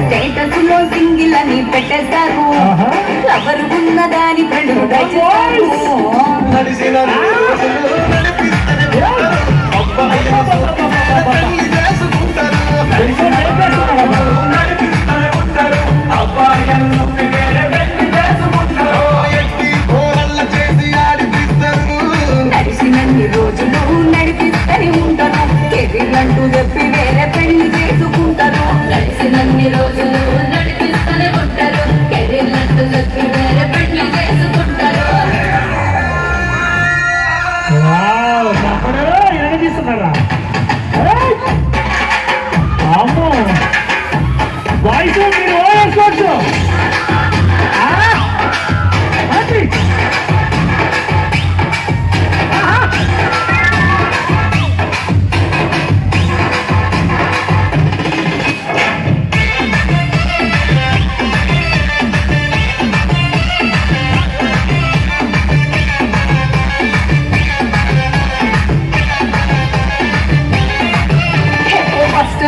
స్టేటస్లో సింగిల్ అని పెట్టేస్తారు ఎవరు ఉన్నదాని ప్రడు వావ్, అమ్మో! వాయిస్ మీరు వేసుకోవచ్చు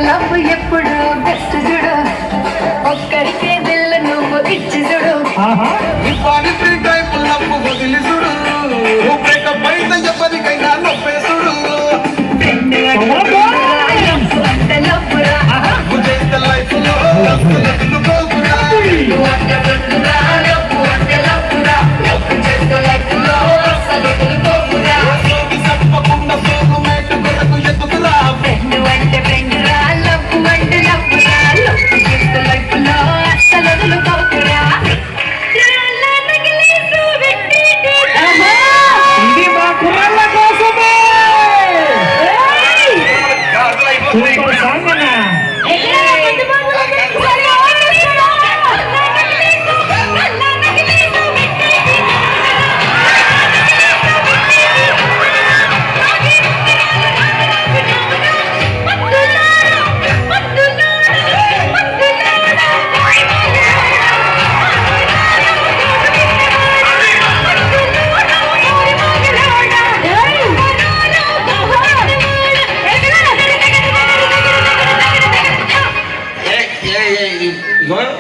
లవ్ ఎప్పుడు బెస్ట్ చూడు ఒక్కడికే దిల్ల నువ్వు ఇచ్చి చూడు ఆహా. ఇవ్వాలి free time నవ్వు వదిలి చూడు. breakup అయితే ఎవరికైనా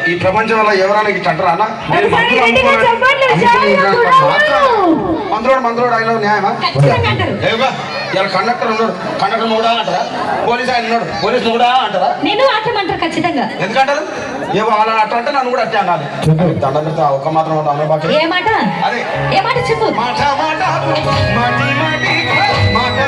ఈ ప్రపంచంలో ఎవరైనా ఇట్లా అంటారా అన్న నేను మందులు అమ్ముకోను. అమ్ముకుంటున్నాను. మాత్రం మందులోడు మందులోడు ఆయన న్యాయమా ఏవా ఇలా కండక్టర్ ఉన్నాడు కండక్టర్ కూడా అంటారా పోలీస్ ఆయన ఉన్నాడు పోలీస్ కూడా అంటారా నేను ఆటమంటారు ఖచ్చితంగా ఎందుకంటారు ఏవో అలా అట్ట అంటే నన్ను కూడా అట్టే అనాలి దండ ఒక్క మాత్రం అమ్మాయి బాకి ఏ మాట అదే ఏ మాట చెప్పు మాట మాట మాటి మాటి మాట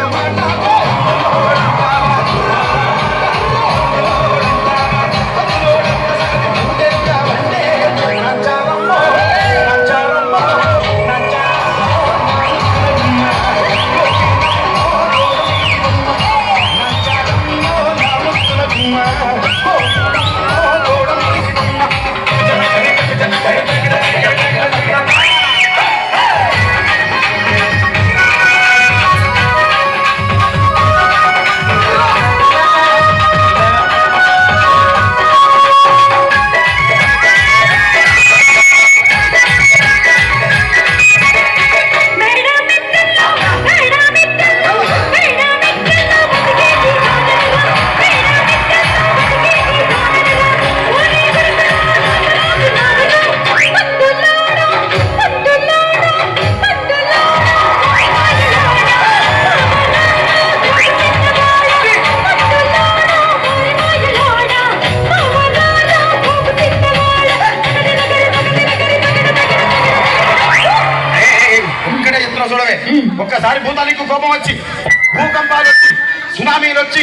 చూడవే. ఒక్కసారి భూతానికి కోపం వచ్చి భూకంపాలు వచ్చి సునామీలు వచ్చి